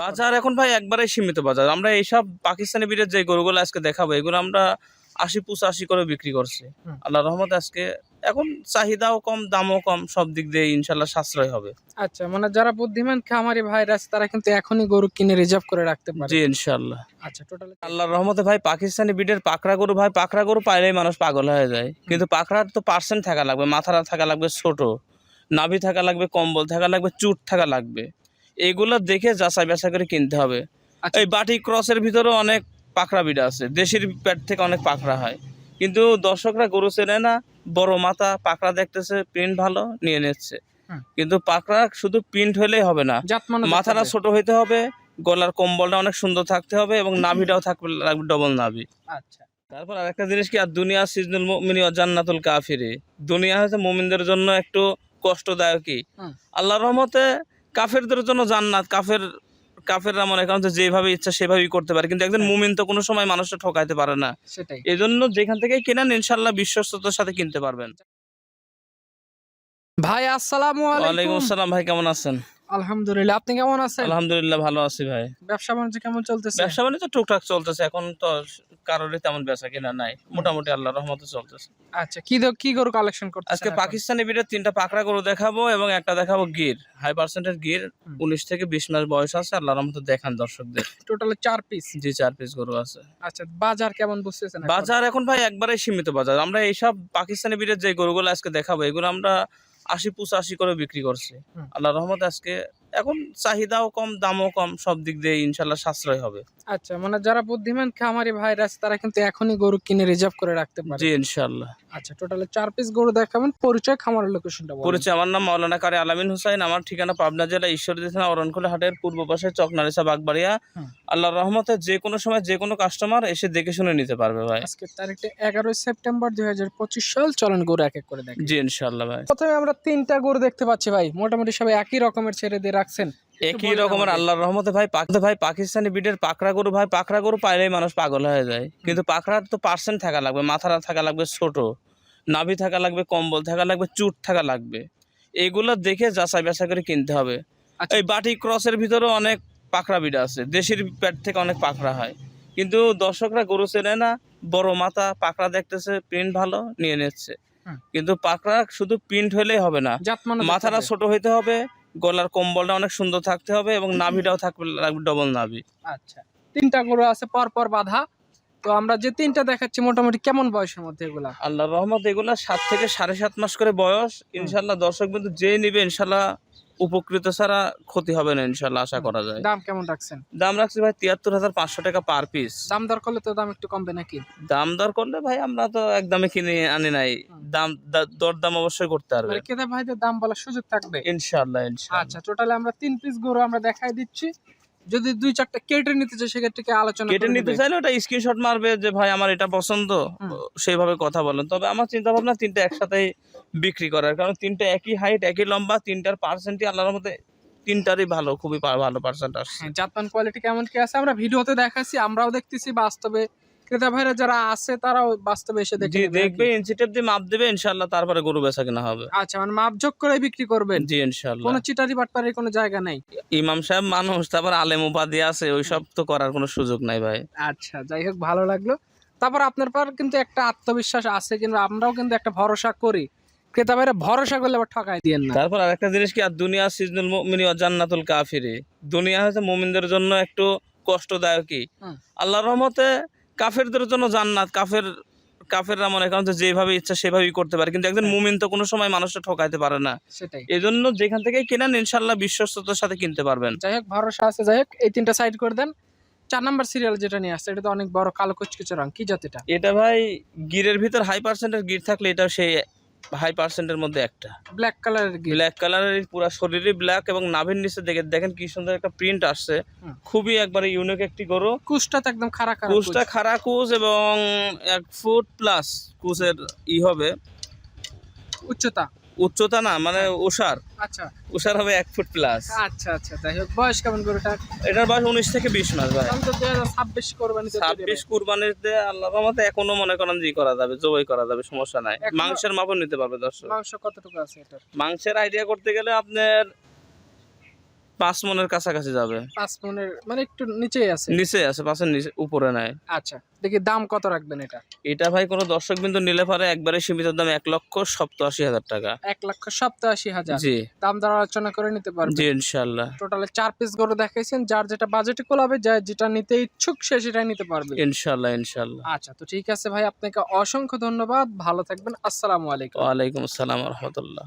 বাজার এখন ভাই একবারে সীমিত বাজার। আমরা এইসব পাকিস্তানি বিটের যে গরুগুলো আজকে দেখাবো এগুলো আমরা আশি পঁচাশি করে বিক্রি করছি। আল্লাহ রহমত আজকে এখন চাহিদাও কম দামও কম সব দিক দিয়ে ইনশাল্লাহ সাশ্রয় হবে। আচ্ছা মানে যারা বুদ্ধিমান খামারি ভাইরা আছে তারা কিন্তু এখনই গরু কিনে রিজার্ভ করে রাখতে পারে। জি ইনশাল্লাহ। আচ্ছা টোটাল আল্লাহর রহমতে ভাই পাকিস্তানি বিটের পাকড়া গরু ভাই পাকড়া গরু পাইলেই মানুষ পাগল হয়ে যায়। কিন্তু পাকড়ার তো পার্সেন্ট থাকা লাগবে মাথাটা থাকা লাগবে ছোট নাভি থাকা লাগবে কম্বল থাকা লাগবে চুট থাকা লাগবে। এগুলো দেখে যাচাই বাছাই করে কিনতে হবে। আচ্ছা। এই বাটি ক্রসের ভিতরে অনেক পাকড়া বিট আছে। দেশের পেট থেকে অনেক পাকড়া হয়। কিন্তু দর্শকরা গরু চেনে না বড় মাথা পাকড়া দেখতেছে প্রিন্ট ভালো নিয়ে নিচ্ছে। কিন্তু পাকড়া শুধু প্রিন্ট হলেই হবে না। মাথাটা ছোট হইতে হবে গলার কম্বলটা অনেক সুন্দর থাকতে হবে এবং নাভিটাও থাকবে লাগবে ডবল নাভি। আচ্ছা। তারপর আরেকটা জিনিস কি আর দুনিয়া সিজনুল মুমিনি ও জান্নাতুল কাফিরি। দুনিয়া হচ্ছে মুমিনদের জন্য একটু কষ্টদায়কই। হুম। আল্লাহর রহমতে কাফেরদের জন্য জান্নাত কাফের কাফেররা মনে করেন যেভাবে ইচ্ছা সেভাবেই করতে পারে। কিন্তু একজন মুমিন তো কোনো সময় মানুষটা ঠকাইতে পারে না। সেটাই। এই জন্য যেখান থেকে কেনেন ইনশাল্লাহ বিশ্বস্ততার সাথে কিনতে পারবেন। ভাই আসসালামু ওয়ালাইকুম আলাইকুম আসসালাম। ভাই কেমন আছেন? আলহামদুলিল্লাহ আপনি কেমন আছেন? আলহামদুলিল্লাহ ভালো আছি ভাই। ব্যবসা বাণিজ্য কেমন চলতেছে? ব্যবসা বাণিজ্য টুকটাক চলতেছে এখন তো কারোরই তেমন বেচা কিনা নাই। মোটামুটি আল্লাহর রহমতে চলতেছে। আচ্ছা কি কি গরু কালেকশন করতেছেন আজকে পাকিস্তানি বিটের তিনটা পাকড়া গরু দেখাবো এবং একটা দেখাবো গির। হাই পার্সেন্টের গির উনিশ থেকে বিশ মাস বয়স আছে আল্লাহর রহমতে দেখান দর্শকদের। টোটালে চার পিস জি চার পিস গরু আছে। আচ্ছা বাজার কেমন বুঝতেছেন বাজার এখন ভাই একবারে সীমিত বাজার। আমরা এইসব পাকিস্তানি বিটের যে গরুগুলো আজকে দেখাবো এগুলো আমরা আশি পঁচাশি করে বিক্রি করছে। আল্লাহ রহমত রহমতে আজকে এখন চাহিদাও কম দামও কম সব দিক দিয়ে ইনশাল্লাহ সাশ্রয় হবে। আচ্ছা মানে যারা বুদ্ধিমান খামারি ভাইরা আছে তারা কিন্তু এখনই গরু কিনে রিজার্ভ করে রাখতে পারে। জি ইনশাল্লাহ আচ্ছা টোটালে চার পিস গরু দেখাবেন পরিচয় খামারের লোকেশনটা বলুন। পরিচয় আমার নাম মাওলানা কারি আলামিন হুসাইন আমার ঠিকানা পাবনা জেলা ঈশ্বরদী থানা অরণখোলা হাটের পূর্ব পাশে চকনারিসা বাগবাড়িয়া। আল্লাহর রহমতে যে কোনো সময় যে কোনো কাস্টমার এসে দেখে শুনে নিতে পারবে ভাই। আজকের তারিখটা এগারোই সেপ্টেম্বর দুই হাজার পঁচিশ সাল চলন গরু এক এক করে দেখি। জি ইনশাল্লাহ ভাই। প্রথমে আমরা তিনটা গরু দেখতে পাচ্ছি ভাই মোটামুটি সবাই একই রকমের ছেড়ে দিয়ে রাখছেন। একই রকমের। আল্লাহর রহমতে ভাই ভাই পাকিস্তানি বিটের পাকড়া গরু ভাই পাকড়া গরু পাইলেই মানুষ পাগল হয়ে যায়। কিন্তু পাকড়ার তো পার্সেন্ট থাকা লাগবে মাথাটা থাকা লাগবে ছোট নাভি থাকা লাগবে কম্বল থাকা লাগবে চুট থাকা লাগবে। এগুলো দেখে যাচাই বাছাই করে কিনতে হবে। আচ্ছা। এই বাটি ক্রসের ভিতরে অনেক পাকড়া বিট আছে দেশের পেট থেকে অনেক পাকড়া হয়। কিন্তু দর্শকরা গরু চেনে না বড় মাথা পাকড়া দেখতেছে প্রিন্ট ভালো নিয়ে নিচ্ছে। কিন্তু পাকড়া শুধু প্রিন্ট হলেই হবে না। মাথাটা ছোট হইতে হবে গলার কম্বলটা অনেক সুন্দর থাকতে হবে এবং নাভিটাও থাকবে লাগবে ডবল নাভি। আচ্ছা তিনটা গরু আছে পর পর বাঁধা। তো আমরা যে তিনটা দেখাচ্ছি মোটামুটি কেমন বয়সের মধ্যে এগুলা? আল্লাহ রহমত এগুলা সাত থেকে সাড়ে সাত মাস করে বয়স। ইনশাল্লাহ দর্শক বিন্দু যে নিবে ইনশাল্লাহ উপকৃত ছাড়া ক্ষতি হবে না ইনশাল্লাহ আশা করা যায়। দাম কেমন রাখছেন? দাম রাখছি ভাই তিয়াত্তর হাজার পাঁচশো টাকা পার পিস। দাম দর করলে তো দাম একটু কমবে নাকি? দাম দর করলে ভাই আমরা তো একদমই কিনে আনি নাই। দাম দা- দাম অবশ্যই করতে পারবে মানে ক্রেতা ভাইদের দাম বলার সুযোগ থাকবে? ইনশাল্লাহ ইনশাল্লাহ আচ্ছা টোটালি আমরা তিন পিস গরু আমরা দেখাই দিচ্ছি। যদি দুই চারটা কেটে নিতে চাই সেক্ষেত্রে কি আলোচনা কেটে নিতে চাইলে ওটা স্ক্রিনশট মারবে যে ভাই আমার এটা পছন্দ। সেইভাবে কথা বলেন। তবে আমার চিন্তা ভাবনা তিনটা একসাথেই বিক্রি করার। কারণ তিনটা একই হাইট একই লম্বা তিনটার পার্সেন্টই আল্লাহর মধ্যে তিনটারই ভালো খুবই ভালো পার্সেন্ট আসছে। জাপান কোয়ালিটি কেমন কি আছে? আমরা ভিডিওতে দেখাচ্ছি আমরাও দেখতেছি বাস্তবে ক্রেতা ভাইরা যারা আছে তারাও বাস্তবে এসে দেখে দেখবে? ইঞ্চিটেপ দিয়ে মাপ দেবে ইনশাল্লাহ তারপরে গরু বেচা কিনা হবে। আচ্ছা মানে মাপঝোক করে বিক্রি করবেন? জি ইনশাল্লাহ কোনো চিটারি বাটপারের কোনো জায়গা নাই? ইমাম সাহেব মানুষ তারপর আলেম উপাধি আছে ওইসব তো করার কোনো সুযোগ নাই ভাই। আচ্ছা যাই হোক ভালো লাগল। তারপর আপনার পর কিন্তু একটা আত্মবিশ্বাস আছে কিন্তু আমরাও কিন্তু একটা ভরসা করি। ক্রেতা ভাইরা ভরসা করলে আবার ঠকাই দিয়েন না। তারপর আরেকটা জিনিস কি আর দুনিয়া সিজনুল মুমিনি ও জান্নাতুল কাফিরি। দুনিয়া হচ্ছে মুমিনদের জন্য একটু কষ্টদায়কই। আল্লাহর রহমতে কাফেরদের জন্য জান্নাত কাফের কাফেররা মনে করেন যে যেভাবে ইচ্ছা সেভাবেই করতে পারে। কিন্তু একজন মুমিন তো কোনো সময় মানুষটা ঠকাইতে পারে না। সেটাই। এই জন্য যেখান থেকে কেনেন ইনশাল্লাহ বিশ্বস্ততার সাথে কিনতে পারবেন। যাই হোক ভরসা আছে। যাই হোক এই তিনটা সাইড করে দেন। চার নাম্বার সিরিয়াল যেটা নিয়ে আসছে এটা তো অনেক বড় কালো কুচকুচে রং। কি জাত এটা? এটা ভাই গিরের ভিতর হাই পার্সেন্টের গির থাকলে এটা সেই হাই পার্সেন্টের মধ্যে একটা। ব্ল্যাক কালারের ব্ল্যাক কালারের পুরো শরীরে ব্ল্যাক এবং নাভির নিচে দেখে দেখেন কি সুন্দর একটা প্রিন্ট আসছে। খুবই একবারে ইউনিক একটি গরু। কুচটা তো একদম খারাপ খারাপ কুচটা খাড়া কুচ এবং এক ফুট প্লাস কুচের ই হবে। উচ্চতা। উচ্চতা না মানে ওষার। আচ্ছা। ওষার হবে এক ফুট প্লাস আচ্ছা আচ্ছা তাই হোক বয়স কেমন গরুটার? এটার বয়স উনিশ থেকে বিশ মাস ভাই। ছাব্বিশ কোরবানির ছাব্বিশ কুরবানিতে আল্লাহ রহমতে এখনও মনে করেন যে করা যাবে জবাই করা যাবে সমস্যা নাই। মাংসের মাপও নিতে পারবে দর্শক। মাংস কতটুকু আছে এটার? মাংসের আইডিয়া করতে গেলে আপনার পাঁচ মনের কাছাকাছি যাবে। পাঁচ মনের মানে একটু নিচেই আছে? নিচে আছে পাঁচের নিচে উপরে নাই। আচ্ছা দেখি দাম কত রাখবেন এটা? এটা ভাই কোনো দর্শক বিন্দু নিলে পারে একবারে সীমিত দাম এক লক্ষ সপ্তাশি হাজার টাকা। এক লক্ষ সপ্তাশি হাজার? জি। দাম দর আলোচনা করে নিতে পারবেন। জি ইনশাল্লাহ টোটালে চার পিস গরু দেখাইছেন যার যেটা বাজেটে কোলাবে যা যেটা নিতে ইচ্ছুক সে সেটা নিতে পারবে। ইনশাল্লাহ ইনশাল্লাহ আচ্ছা তো ঠিক আছে ভাই আপনাকে অসংখ্য ধন্যবাদ। ভালো থাকবেন। আসসালামু আলাইকুম। ওয়ালাইকুম আসসালাম রহমতুল্লাহ।